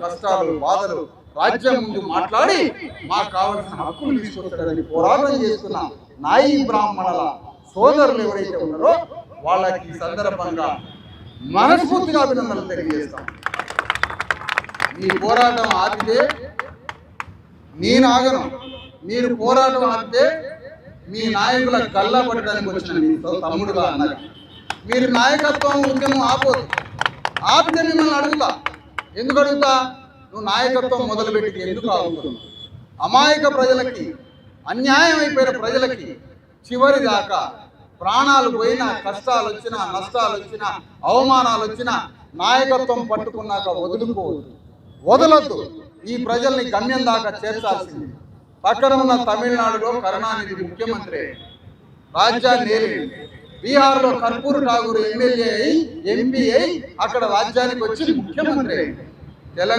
కష్టాలు బాధలు రాజ్యం ముందు మాట్లాడి మాకు కావలసిన హక్కులు తీసుకొస్తాడని పోరాటం చేస్తున్న నాయి బ్రాహ్మణుల సోదరులు ఎవరైతే ఉన్నారో వాళ్ళకి ఈ సందర్భంగా మనస్ఫూర్తిగా అభినందనలు తెలియజేస్తాం. మీ పోరాటం ఆపితే నేను ఆగను మీరు పోరాటం ఆపితే మీ నాయకుల కళ్ళ పట్టడానికి వచ్చిన మీ తమ్ముడుగా అన్నారు మీరు నాయకత్వం ఉద్యమం ఆపోదు ఆపితే మిమ్మల్ని అడుగుతా. ఎందుకు అడుగుతా? నువ్వు నాయకత్వం మొదలుపెట్టి ఎందుకు ఆగుతున్నావు? అమాయక ప్రజలకి అన్యాయం అయిపోయిన ప్రజలకి చివరి దాకా ప్రాణాలు పోయినా కష్టాలు వచ్చినా నష్టాలు వచ్చినా అవమానాలు వచ్చినా నాయకత్వం పట్టుకున్నాక వదులుకోవద్దు వదలద్దు. ఈ ప్రజల్ని గమ్యం దాకా చేర్చాల్సింది. పక్కన ఉన్న తమిళనాడులో కరుణానిధి ముఖ్యమంత్రి. రాజ్యాన్ని ఏలింది. బీహార్లో కర్పూర్ ఠాగూర్ ఎమ్మెల్యే అయి ఎంపీ అయి అక్కడ రాజ్యానికి వచ్చి ముఖ్యమంత్రి. అయింది తెలంగాణ